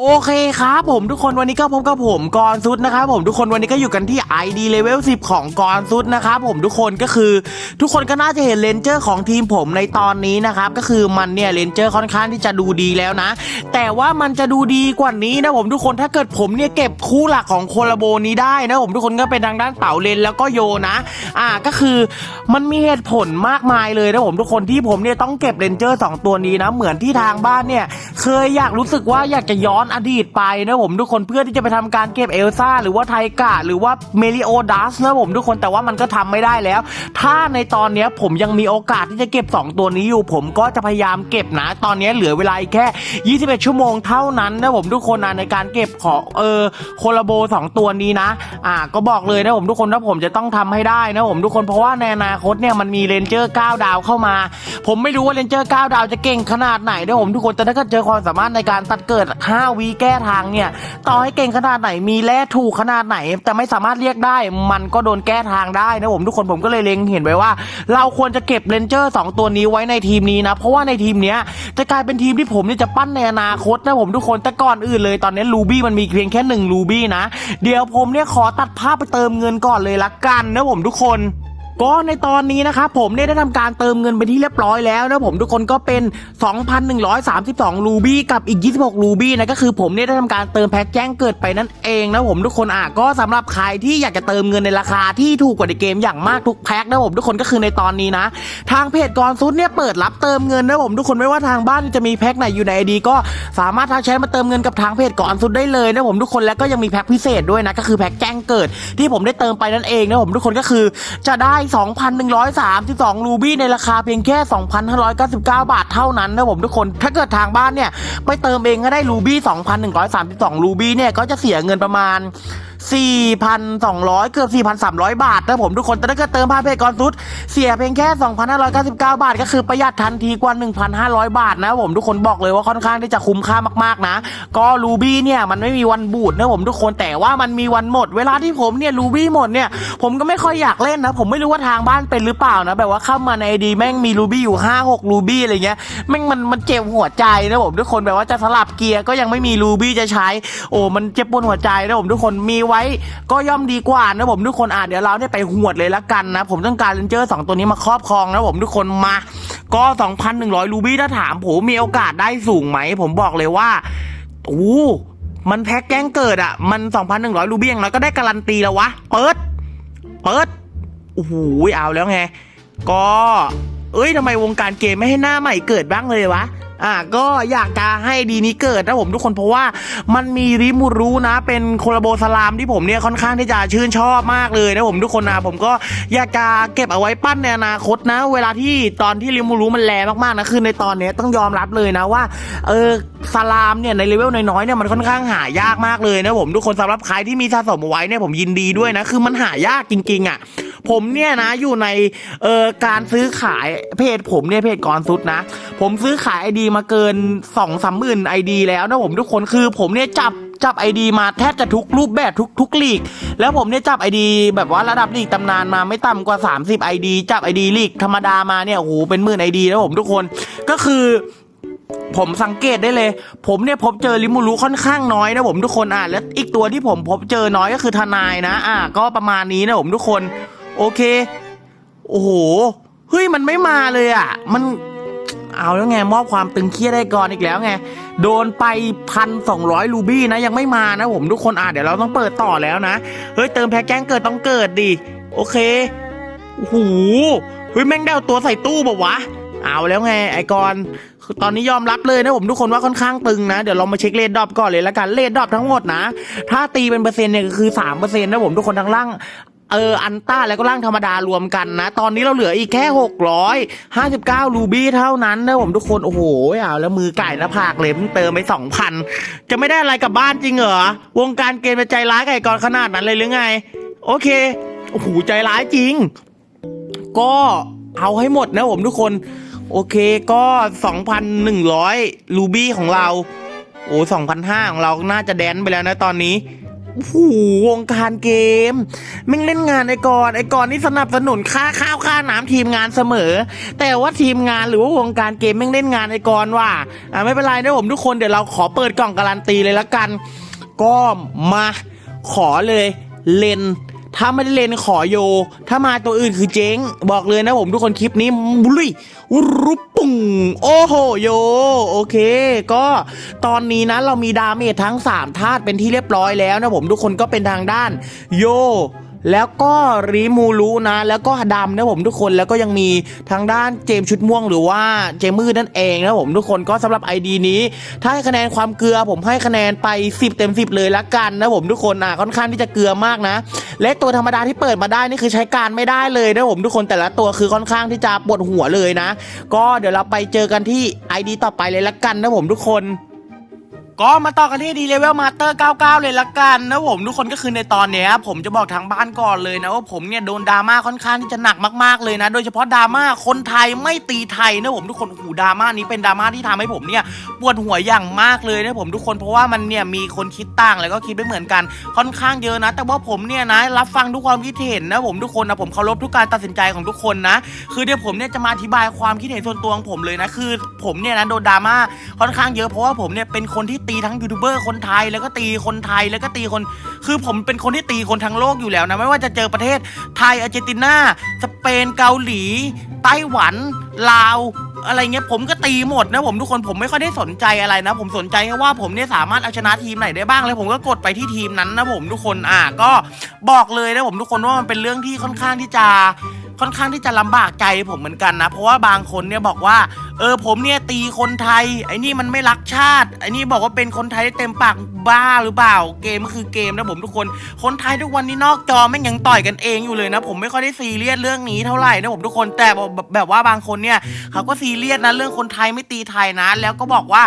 โอเคครับผมทุกคนวันนี้ก็พบกับผมกรซุดนะครับผมทุกคนวันนี้ก็อยู่กันที่ ID Level 10 ของกรซุดนะครับผมทุกคนก็คือ ทุกคนก็น่าจะเห็นเลนเจอร์ของทีมผมในตอนนี้นะครับก็คือมันเนี่ยเลนเจอร์ค่อนข้างที่จะดูดีแล้วนะ แต่ว่ามันจะดูดีกว่านี้นะผมทุกคนถ้าเกิดผมเนี่ยเก็บคู่หลักของโคลาโบนี้ได้นะผมทุกคนก็เป็นทางด้านเต่าเลนแล้วก็โยนะ อ่าก็คือมันมีเหตุผลมากมายเลยนะผมทุกคนที่ผมเนี่ยต้องเก็บเลนเจอร์สองตัวนี้นะเหมือนที่ทางบ้านเนี่ยเคยอยากรู้สึกว่าอยากจะย้อนอดีตไปนะผมทุกคนเพื่อที่จะไปทำการเก็บเอลซ่าหรือว่าไทกะหรือว่าเมลิโอดัสนะผมทุกคนแต่ว่ามันก็ทำไม่ได้แล้ว ถ้าในตอนนี้ผมยังมีโอกาสที่จะเก็บ 2 ตัวนี้อยู่ ผมก็จะพยายามเก็บนะ ตอนนี้เหลือเวลาอีกแค่ 21 ชั่วโมงเท่านั้นนะผมทุกคนนะในการเก็บของเออโคลาโบ 2 ตัวนี้นะอ่าก็บอกเลยนะผมทุกคนว่าผมจะต้องทำให้ได้นะผมทุกคนเพราะว่าในอนาคตเนี่ยมันมีเรนเจอร์ 9 ดาวเข้ามา ผมไม่รู้ว่าเรนเจอร์ 9 ดาวจะเก่งขนาดไหนนะผมทุกคนแต่ถ้าเกิดเจอความสามารถในการตัดเกิด5วีแก้ทางเนี่ยต่อให้เก่งขนาดไหนมีแร่ถูกขนาดไหน แต่ไม่สามารถเรียกได้ มันก็โดนแก้ทางได้นะผมทุกคนผมก็เลยเล็งเห็นไว้ว่า เราควรจะเก็บเรนเจอร์ 2 ตัวนี้ไว้ในทีมนี้นะ เพราะว่าในทีมเนี้ยจะกลายเป็นทีมที่ผมเนี่ยจะปั้นในอนาคตนะผมทุกคนแต่ก่อนอื่นเลยตอนนี้ลูบี้มันมีเพียงแค่1ลูบี้นะ เดี๋ยวผมเนี่ยขอตัดภาพไปเติมเงินก่อนเลยละกันนะผมทุกคน ก็ในตอนนี้นะครับผมเนี่ยได้ทำการเติมเงินไปที่เรียบร้อยแล้วนะผมทุกคนก็เป็น 2,132 รูบี้กับอีก 26 รูบี้นะก็คือผมเนี่ยได้ทำการเติมแพ็กแจ้งเกิดไปนั่นเองนะผมทุกคนอะก็สำหรับใครที่อยากจะเติมเงินในราคาที่ถูกกว่าในเกมอย่างมากทุกแพ็กนะผมทุกคนก็คือในตอนนี้นะ ทางเพจกรซุดเนี่ยเปิดรับเติมเงินนะผมทุกคนไม่ว่าทางบ้านจะมีแพ็กไหนอยู่ในไอดีก็สามารถทักแชทมาเติมเงินกับทางเพจกรซุดได้เลยนะผมทุกคนแล้วก็ยังมีแพ็กพิเศษด้วยนะก็คือแพ็กแจ้งเกิดที่ผมได้เติมไปนั่นเองนะผมทุกคนก็คือจะได้2,132 รูบี้ในราคาเพียงแค่ 2,599 บาทเท่านั้นนะผมทุกคน ถ้าเกิดทางบ้านเนี่ย ไปเติมเองก็ได้รูบี้2,132 รูบี้เนี่ย ก็จะเสียเงินประมาณ 4,200 เกือบ 4,300 บาทนะผมทุกคนแต่ถ้าเกิดเติมผ่านเพจกรซุด เสียเพียงแค่ 2,599 บาท ก็คือประหยัดทันทีกว่า 1,500 บาทนะผมทุกคนบอกเลยว่าค่อนข้างที่จะคุ้มค่ามากๆนะ ก็รูบี้เนี่ยมันไม่มีวันบูดนะผมทุกคนแต่ว่ามันมีวันหมด เวลาที่ผมเนี่ยรูบี้หมดเนี่ยผมก็ไม่ค่อยอยากเล่นนะ ผมไม่รู้ว่าทางบ้านเป็นหรือเปล่านะแบบว่าเข้ามาในดีแม่งมีรูบี้อยู่ 5 6รูบี้อะไรเงี้ยแม่งมันมันเจ็บหัวใจนะผมทุกคนแบบว่าจะสลับเกียร์ก็ยังไม่มีรูบี้จะใช้ โอ้มันเจ็บปวดหัวใจนะผมทุกคนมีไว้ก็ย่อมดีกว่านะผมทุกคนอะเดี๋ยวเราเนี่ยไปหวดเลยละกันนะ ผมต้องการเลนเจอร์สองตัวนี้มาครอบครองนะผมทุกคนมา ก็ 2,100 รูบี้ถ้าถามผมมีโอกาสได้สูงไหม ผมบอกเลยว่าโอ้มันแพ็กแกล้งเกิดอะ มัน 2,100 รูบี้อย่างน้อยก็ได้การันตีแล้ววะ เปิด เปิดโอ้โหเอาแล้วไง ก็ เอ้ยทำไมวงการเกมไม่ให้หน้าใหม่เกิดบ้างเลยวะ อ่าก็อยากจะให้ดีนี้เกิดนะผมทุกคนเพราะว่ามันมีริมูรุนะ เป็นโคลาโบสลามที่ผมเนี่ยค่อนข้างที่จะชื่นชอบมากเลยนะผมทุกคนนะผมก็อยากจะเก็บเอาไว้ปั้นในอนาคตนะ เวลาที่ตอนที่ริมูรุมันแรงมากๆนะคือในตอนนี้ต้องยอมรับเลยนะว่าเออสลามเนี่ยในเลเวลน้อยๆเนี่ยมันค่อนข้างหายากมากเลยนะผมทุกคนสำหรับใครที่มีสะสมเอาไว้เนี่ยผมยินดีด้วยนะ คือมันหายากจริงๆอะ ผมเนี่ยนะอยู่ในเอ่อการซื้อขายเพจผมเนี่ยเพจกรซุดนะ ผมซื้อขายไอดีมาเกิน2องสามหมื่นไอดีแล้วนะผมทุกคนคือผมเนี่ยจับจับไอดีมาแทบจะทุกรูปแบบทุกทุกลีก แล้วผมเนี่ยจับไอดีแบบว่าระดับลีกตำนานมาไม่ต่ำกว่า 30ไอดีจับไอดีลีกธรรมดามาเนี่ยโอ้โหเป็นหมื่นไอดีแล้วผมทุกคนก็คือผมสังเกตได้เลย ผมเนี่ยพบเจอลิมูรุค่อนข้างน้อยนะผมทุกคนอะและอีกตัวที่ผมพบเจอน้อยก็คือทนายนะ อะก็ประมาณนี้นะผมทุกคน โอเค โอ้โห เฮ้ย มันไม่มาเลยอะ มัน เอาแล้วไง มอบความตึงเครียดได้ก่อนอีกแล้วไง โดนไปพันสองร้อยรูบี้นะ ยังไม่มานะผมทุกคนอะเดี๋ยวเราต้องเปิดต่อแล้วนะ เฮ้ย เติมแพ็กแจ้งเกิดต้องเกิดดิ โอเค โอ้โห เฮ้ย แม่งได้าตัวใส่ตู้บอกวะ เอาแล้วไง ไอกรคือตอนนี้ยอมรับเลยนะผมทุกคนว่าค่อนข้างตึงนะ เดี๋ยวเรามาเช็คเลดดอปก่อนเลยละกันเลดดอปทั้งหมดนะ ถ้าตีเป็นเปอร์เซ็นต์เนี่ยก็คือ3%เปอร์เซ็นต์นะผมทุกคนทั้งล่าง เอออันต้าแล้วก็ร่างธรรมดารวมกันนะ ตอนนี้เราเหลืออีกแค่ 659 รูบี้เท่านั้นนะผมทุกคนโอ้โหเอาแล้วมือไก่หน้าผากเลยเพิ่งเติมไป 2,000 จะไม่ได้อะไรกลับบ้านจริงเหรอ วงการเกมเป็นใจร้ายไก่กรขนาดนั้นเลยหรือไง โอเคโอ้โหใจร้ายจริง ก็เอาให้หมดนะผมทุกคน โอเคก็ 2,100 รูบี้ของเรา โอ้2,500 ของเราน่าจะแดนไปแล้วนะตอนนี้ โอ้โหวงการเกมแม่งเล่นงานไอ้กอนไอ้กอนนี่สนับสนุนค่าข้าวค่าน้ำทีมงานเสมอ แต่ว่าทีมงานหรือว่าวงการเกมแม่งเล่นงานไอ้กอนว่ะอ่าไม่เป็นไรนะผมทุกคนเดี๋ยวเราขอเปิดกล่องการันตีเลยละกัน ก็มาขอเลยเลน ถ้าไม่ได้เลนขอโย ถ้ามาตัวอื่นคือเจ๊ง บอกเลยนะผมทุกคนคลิปนี้บุลุยรุปปุ่งโอ้โหโย โอเค ก็ตอนนี้นะเรามีดาเมจทั้ง 3 ธาตุเป็นที่เรียบร้อยแล้วนะผมทุกคนก็เป็นทางด้านโย แล้วก็รีมูรุนะ แล้วก็ดำนะผมทุกคนแล้วก็ยังมีทางด้านเจมชุดม่วงหรือว่าเจมมืดนั่นเองนะผมทุกคนก็สำหรับ ID นี้ ถ้าให้คะแนนความเกลือผมให้คะแนนไป 10 เต็ม 10 เลยละกันนะผมทุกคนอะค่อนข้างที่จะเกลือมากนะ และตัวธรรมดาที่เปิดมาได้นี่คือใช้การไม่ได้เลยนะผมทุกคนแต่ละตัวคือค่อนข้างที่จะปวดหัวเลยนะ ก็เดี๋ยวเราไปเจอกันที่ ID ต่อไปเลยละกันนะผมทุกคน ก็มาต่อกันที่ดีเลเวลมาสเตอร์99 เลยละกันนะผมทุกคนก็คือในตอนเนี้ยผมจะบอกทางบ้านก่อนเลยนะว่าผมเนี่ยโดนดราม่าค่อนข้างที่จะหนักมากๆเลยนะ โดยเฉพาะดราม่าคนไทยไม่ตีไทยนะผมทุกคนหูดราม่านี้เป็นดราม่าที่ทำให้ผมเนี่ยปวดหัวอย่างมากเลยนะผมทุกคนเพราะว่ามันเนี่ยมีคนคิดต่างแล้วก็คิดไม่เหมือนกันค่อนข้างเยอะนะ แต่ว่าผมเนี่ยนะรับฟังทุกความคิดเห็นนะผมทุกคนนะผมเคารพทุกการตัดสินใจของทุกคนนะ คือเดี๋ยวผมเนี่ยจะมาอธิบายความคิดเห็นส่วนตัวของผมเลยนะคือ ผมเนี่ยนะโดนดราม่าค่อนข้างเยอะเพราะว่าผมเนี่ยเป็นคนที่ตีทั้งยูทูบเบอร์คนไทยแล้วก็ตีคนไทยแล้วก็ตีคน คือผมเป็นคนที่ตีคนทั้งโลกอยู่แล้วนะไม่ว่าจะเจอประเทศไทยอาร์เจนตินาสเปนเกาหลีไต้หวันลาวอะไรเงี้ยผมก็ตีหมดนะผมทุกคนผมไม่ค่อยได้สนใจอะไรนะ ผมสนใจแค่ว่าผมเนี่ยสามารถเอาชนะทีมไหนได้บ้างแล้วผมก็กดไปที่ทีมนั้นนะผมทุกคนอะก็บอกเลยนะผมทุกคนว่ามันเป็นเรื่องที่ค่อนข้างที่จะค่อนข้างที่จะลำบากใจผมเหมือนกันนะ เพราะว่าบางคนเนี่ยบอกว่าเออผมเนี่ยตีคนไทย ไอ้นี่มันไม่รักชาติ ไอ้นี่บอกว่าเป็นคนไทยได้เต็มปากบ้าหรือเปล่า เกมก็คือเกมนะผมทุกคน คนไทยทุกวันนี้นอกจอแม่งยังต่อยกันเองอยู่เลยนะ ผมไม่ค่อยได้ซีเรียสเรื่องนี้เท่าไหร่นะผมทุกคน แต่แบบแบบว่าบางคนเนี่ยเขาก็ซีเรียสนะเรื่องคนไทยไม่ตีไทยนะ แล้วก็บอกว่า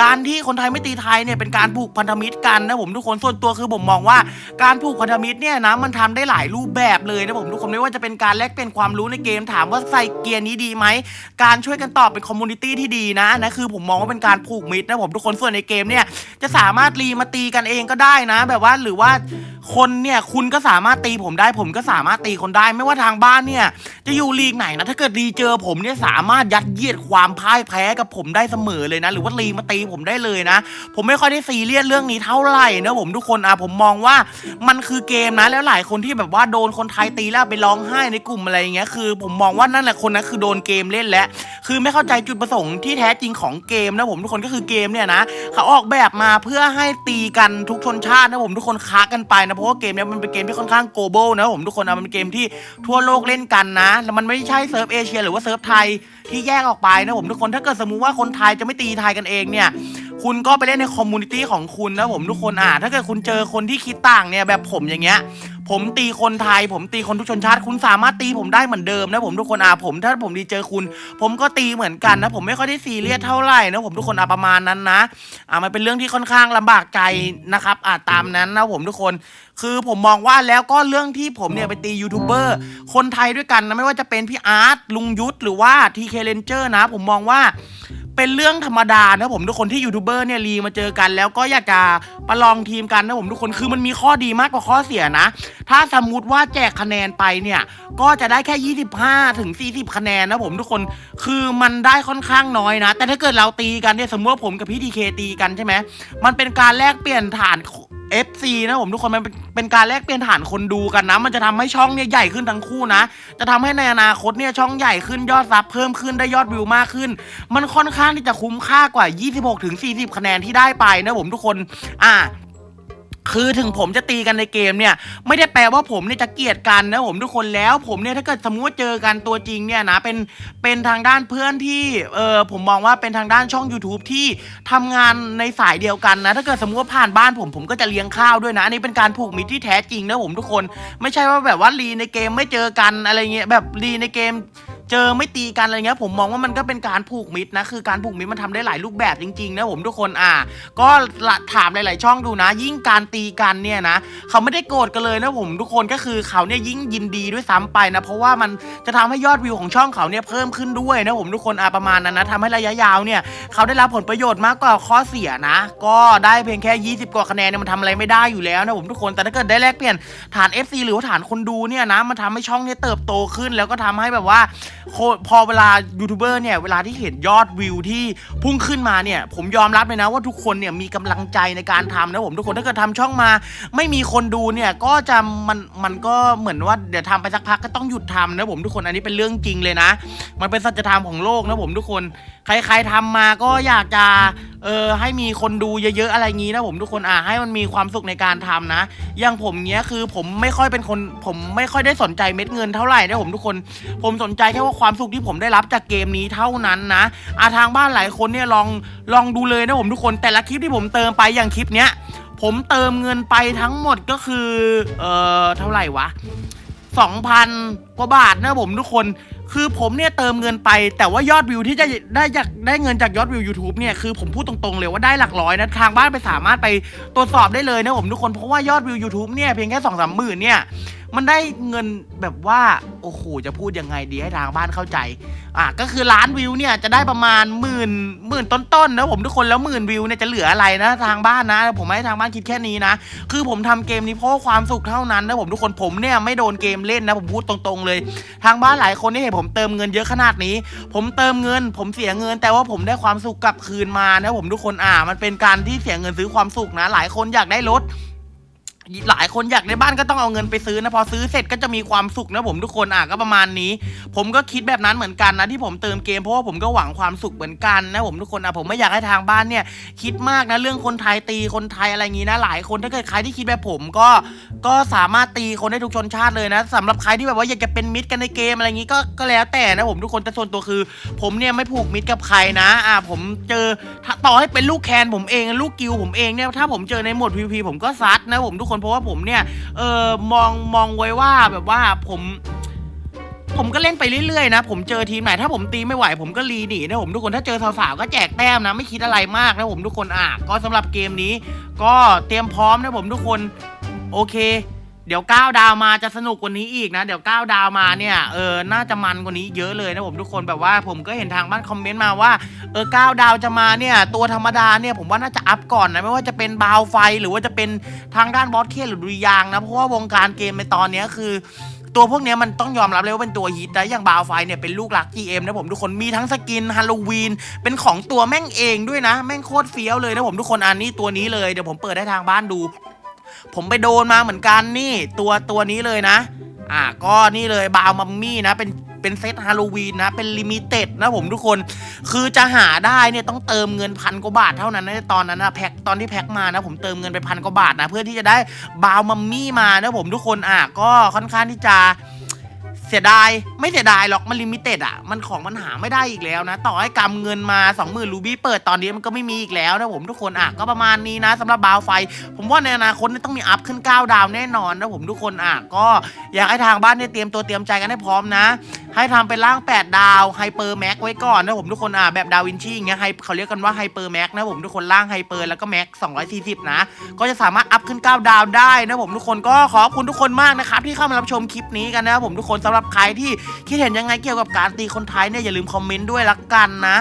การที่คนไทยไม่ตีไทยเนี่ยเป็นการผูกพันธมิตรกันนะผมทุกคน ส่วนตัวคือผมมองว่าการผูกพันธมิตรเนี่ยนะมันทำได้หลายรูปแบบเลยนะผมทุกคนไม่ว่าจะเป็นการแลกเปลี่ยนความรู้ในเกมถามว่าใส่เกียร์นี้ดีไหมการช่วยกันตอบเป็นคอมมูนิตี้ที่ดีนะนะคือผมมองว่าเป็นการผูกมิตรนะผมทุกคนส่วนในเกมเนี่ยจะสามารถรีมาตีกันเองก็ได้นะ แบบว่าหรือว่า คนเนี่ยคุณก็สามารถตีผมได้ ผมก็สามารถตีคนได้ ไม่ว่าทางบ้านเนี่ย จะอยู่ลีกไหนนะถ้าเกิดรีเจอผมเนี่ยสามารถยัดเยียดความพ่ายแพ้กับผมได้เสมอเลยนะ หรือว่ารีมาตีผมได้เลยนะ ผมไม่ค่อยได้ซีเรียสเรื่องนี้เท่าไหร่นะผมทุกคนอะผมมองว่ามันคือเกมนะแล้วหลายคนที่แบบว่าโดนคนไทยตีแล้วไปร้องไห้ในกลุ่มอะไรอย่างเงี้ยคือ ผมมองว่านั่นแหละคนนั้นคือโดนเกมเล่นแล้วคือไม่เข้าใจจุดประสงค์ที่แท้จริงของเกมนะผมทุกคนก็คือเกมเนี่ยนะเขาออกแบบมาเพื่อให้ตีกันทุกชนชาตินะผมทุกคนค้ากันไปนะเพราะว่าเกมเนี้ยมันเป็นเกมที่ค่อนข้างโกลบอลนะผมทุกคนนะมันเป็นเกมที่ทั่วโลกเล่นกันนะแล้วมันไม่ใช่เซิร์ฟเอเชียหรือว่าเซิร์ฟไทยที่แยกออกไปนะผมทุกคนถ้าเกิดสมมุติว่าคนไทยจะไม่ตีไทยกันเองเนี่ยคุณก็ไปเล่นในคอมมูนิตี้ของคุณนะผมทุกคนอะถ้าเกิดคุณเจอคนที่คิดต่างเนี่ยแบบผมอย่างเงี้ย ผมตีคนไทย ผมตีคนทุกชนชาติคุณสามารถตีผมได้เหมือนเดิมนะผมทุกคนอะผม ถ้าผมดีเจอคุณ ผมก็ตีเหมือนกันนะ ผมไม่ค่อยได้ซีเรียสเท่าไหร่นะผมทุกคนอะประมาณนั้นนะอะมันเป็นเรื่องที่ค่อนข้างลำบากใจนะครับอะตามนั้นนะผมทุกคน คือผมมองว่าแล้วก็เรื่องที่ผมเนี่ยไปตียูทูบเบอร์คนไทยด้วยกันนะไม่ว่าจะเป็นพี่อาร์ตลุงยุทธหรือว่าทีเคเลนเจอร์นะ ผมมองว่า เป็นเรื่องธรรมดานะผมทุกคนที่ยูทูบเบอร์เนี่ยรีมาเจอกัน แล้วก็อยากจะประลองทีมกันนะผมทุกคนคือมันมีข้อดีมากกว่าข้อเสียนะ ถ้าสมมุติว่าแจกคะแนนไปเนี่ยก็จะได้แค่ 25 ถึง 40 คะแนนนะผมทุกคนคือมันได้ค่อนข้างน้อยนะ แต่ถ้าเกิดเราตีกันเนี่ยสมมติว่าผมกับพี่ดีเคตีกันใช่ไหมมันเป็นการแลกเปลี่ยนฐาน FC นะผมทุกคนมันเป็นการแลกเปลี่ยนฐานคนดูกันนะ มันจะทำให้ช่องเนี่ยใหญ่ขึ้นทั้งคู่นะ จะทำให้ในอนาคตเนี่ยช่องใหญ่ขึ้นยอดซับเพิ่มขึ้นได้ยอดวิวมากขึ้น มันค่อนข้างที่จะคุ้มค่ากว่า 26ถึง40 คะแนนที่ได้ไปนะผมทุกคน อ่า คือถึงผมจะตีกันในเกมเนี่ย ไม่ได้แปลว่าผมเนี่ยจะเกลียดกันนะผมทุกคนแล้วผมเนี่ยถ้าเกิดสมมติว่าเจอกันตัวจริงเนี่ยนะเป็นเป็นทางด้านเพื่อนที่เออผมมองว่าเป็นทางด้านช่อง YouTube ที่ทำงานในสายเดียวกันนะถ้าเกิดสมมติว่าผ่านบ้านผมผมก็จะเลี้ยงข้าวด้วยนะอันนี้เป็นการผูกมิตรที่แท้จริงนะผมทุกคน ไม่ใช่ว่าแบบว่ารีในเกมไม่เจอกันอะไรเงี้ยแบบรีในเกม เจอไม่ตีกันอะไรเงี้ยผมมองว่ามันก็เป็นการผูกมิตรนะคือการผูกมิตรมันทำได้หลายรูปแบบจริงๆนะผมทุกคนอ่า ก็ละถามหลาย ๆ ช่องดูนะ ยิ่งการตีกันเนี่ยนะเขาไม่ได้โกรธกันเลยนะผมทุกคนก็คือเขาเนี่ยยิ่งยินดีด้วยซ้ำไปนะเพราะว่ามันจะทำให้ยอดวิวของช่องเขาเนี่ยเพิ่มขึ้นด้วยนะผมทุกคนอ่าประมาณนั้นนะทำให้ระยะยาวเนี่ยเขาได้รับผลประโยชน์มากกว่าข้อเสียนะ ก็ได้เพียงแค่ 20 กว่าคะแนนเนี่ยมันทำอะไรไม่ได้อยู่แล้วนะผมทุกคนแต่ถ้าเกิดได้แลกเปลี่ยนฐาน FC หรือว่าฐานคนดูเนี่ยนะมันทำให้ช่องเนี่ยเติบโตขึ้น แล้วก็ทำให้แบบว่า พอเวลายูทูบเบอร์เนี่ยเวลาที่เห็นยอดวิวที่พุ่งขึ้นมาเนี่ยผมยอมรับเลยนะว่าทุกคนเนี่ยมีกำลังใจในการทำนะผมทุกคนถ้าเกิดทำช่องมา ไม่มีคนดูเนี่ยก็จะมันมันก็เหมือนว่าเดี๋ยวทำไปสักพักก็ต้องหยุดทำนะผมทุกคนอันนี้เป็นเรื่องจริงเลยนะ มันเป็นสัจธรรมของโลกนะผมทุกคน ใครๆทำมาก็อยากจะเออให้มีคนดูเยอะๆอะไรงี้นะผมทุกคนอะให้มันมีความสุขในการทำนะอย่างผมเนี้ยคือผมไม่ค่อยเป็นคน ผมไม่ค่อยได้สนใจเม็ดเงินเท่าไหร่นะผมทุกคน ผมสนใจแค่ว่าความสุขที่ผมได้รับจากเกมนี้เท่านั้นนะอาทางบ้านหลายคนเนี่ยลองลองดูเลยนะผมทุกคนแต่ละคลิปที่ผมเติมไปอย่างคลิปเนี้ยผมเติมเงินไปทั้งหมดก็คือ เอ่อ เท่าไหร่วะสองพันกว่าบาทนะผมทุกคน คือผมเนี่ยเติมเงินไป แต่ว่ายอดวิวที่จะได้จากได้เงินจากยอดวิว YouTube เนี่ยคือผมพูดตรงๆเลยว่าได้หลักร้อยนะทางบ้านไปสามารถไปตรวจสอบได้เลยนะผมทุกคนเพราะว่ายอดวิว YouTube เนี่ยเพียงแค่สองสามหมื่นเนี่ยมันได้เงินแบบว่าโอ้โหจะพูดยังไงดีให้ทางบ้านเข้าใจอะก็คือล้านวิวเนี่ยจะได้ประมาณหมื่นหมื่นต้นๆนะผมทุกคนแล้วหมื่นวิวเนี่ยจะเหลืออะไรนะทางบ้านนะ ผมให้ทางบ้านคิดแค่นี้นะ คือผมทำเกมนี้เพราะความสุขเท่านั้นนะผมทุกคนผมเนี่ยไม่โดนเกมเล่นนะผมพูดตรงๆเลย ทางบ้านหลายคนที่เห็นผมเติมเงินเยอะขนาดนี้ ผมเติมเงิน ผมเสียเงิน แต่ว่าผมได้ความสุขกลับคืนมานะผมทุกคนอ่ามันเป็นการที่เสียเงินซื้อความสุขนะ หลายคนอยากได้รถ หลายคนอยากในบ้านก็ต้องเอาเงินไปซื้อนะพอซื้อเสร็จก็จะมีความสุขนะผมทุกคนอะก็ประมาณนี้ ผมก็คิดแบบนั้นเหมือนกันนะที่ผมเติมเกมเพราะว่าผมก็หวังความสุขเหมือนกันนะผมทุกคนอะผมไม่อยากให้ทางบ้านเนี่ย คิดมากนะเรื่องคนไทยตีคนไทยอะไรอย่างงี้นะหลายคนถ้าเกิดใครที่คิดแบบผมก็ก็สามารถตีคนได้ทุกชนชาติเลยนะสำหรับใครที่แบบว่าอยากจะเป็นมิตรกันในเกมอะไรอย่างงี้ก็ก็แล้วแต่นะผมทุกคนแต่ส่วนตัวคือ ผมเนี่ยไม่ผูกมิตรกับใครนะอ่าผมเจอต่อให้เป็นลูกแคนผมเองลูกกิวผมเองเนี่ยถ้าผมเจอในหมวด PVP ผมก็ซัดนะผมทุกคนเพราะว่าผมเนี่ยเออมองมองไว้ว่าแบบว่าผมผมก็เล่นไปเรื่อยๆนะผมเจอทีมไหนถ้าผมตีไม่ไหว ผมก็รีหนีนะผมทุกคนถ้าเจอสาวๆก็แจกแต้มนะไม่คิดอะไรมากนะผมทุกคนอะก็สำหรับเกมนี้ ก็เตรียมพร้อมนะผมทุกคนโอเค เดี๋ยวก้าวดาวมาจะสนุกกว่านี้อีกนะ เดี๋ยวก้าวดาวมาเนี่ยเออน่าจะมันกว่านี้เยอะเลยนะผมทุกคนแบบว่าผมก็เห็นทางบ้านคอมเมนต์มาว่าเออก้าวดาวจะมาเนี่ยตัวธรรมดาเนี่ยผมว่าน่าจะอัพก่อนนะไม่ว่าจะเป็นบาวไฟหรือว่าจะเป็นทางด้านบอสเคหรือดุริยางค์นะเพราะว่าวงการเกมในตอนเนี้ยคือตัวพวกเนี้ยมันต้องยอมรับเลยว่าเป็นตัวฮิตนะอย่างบาวไฟเนี่ยเป็นลูกหลัก GM นะผมทุกคนมีทั้งสกินฮาโลวีนเป็นของตัวแม่งเองด้วยนะ แม่งโคตรเฟี้ยวเลยนะผมทุกคนอันนี้ตัวนี้เลยเดี๋ยวผมเปิดให้ทางบ้านดู ผมไปโดนมาเหมือนกันนี่ ตัวตัวนี้เลยนะ อ่าก็นี่เลยบาวมัมมี่นะ เป็นเป็นเซตฮาโลวีนนะ เป็นลิมิเต็ดนะผมทุกคน คือจะหาได้เนี่ยต้องเติมเงินพันกว่าบาทเท่านั้นนะตอนนั้นนะแพ็คตอนที่แพ็คมานะ ผมเติมเงินไปพันกว่าบาทนะ เพื่อที่จะได้บาวมัมมี่มานะผมทุกคนอะก็ค่อนข้างที่จะ เสียดายไม่เสียดายหรอกมันลิมิเต็ดอะ มันของมันหาไม่ได้อีกแล้วนะ ต่อให้กำเงินมา 20,000รูบี้เปิดตอนนี้มันก็ไม่มีอีกแล้วนะผมทุกคนอะก็ประมาณนี้นะสำหรับบาวไฟ ผมว่าในอนาคตนี่ต้องมีอัพขึ้น 9 ดาวแน่นอนนะผมทุกคนอะก็อยากให้ทางบ้านเนี่ยเตรียมตัวเตรียมใจกันให้พร้อมนะ ให้ทำเป็นร่าง 8 ดาวไฮเปอร์แม็กไว้ก่อนนะผมทุกคนอะแบบดาวินชีอย่างเงี้ยไฮเขาเรียกกันว่าไฮเปอร์แม็กนะผมทุกคนร่างไฮเปอร์แล้วก็แม็ก240 นะ ก็จะสามารถอัพขึ้น 9 ดาวได้นะผมทุกคนก็ขอบคุณทุกคนมากนะครับที่เข้ามารับชมคลิปนี้กันนะผมทุกคนสำหรับใครที่คิดเห็นยังไงเกี่ยวกับการตีคนไทยเนี่ยอย่าลืมคอมเมนต์ด้วยละกันนะ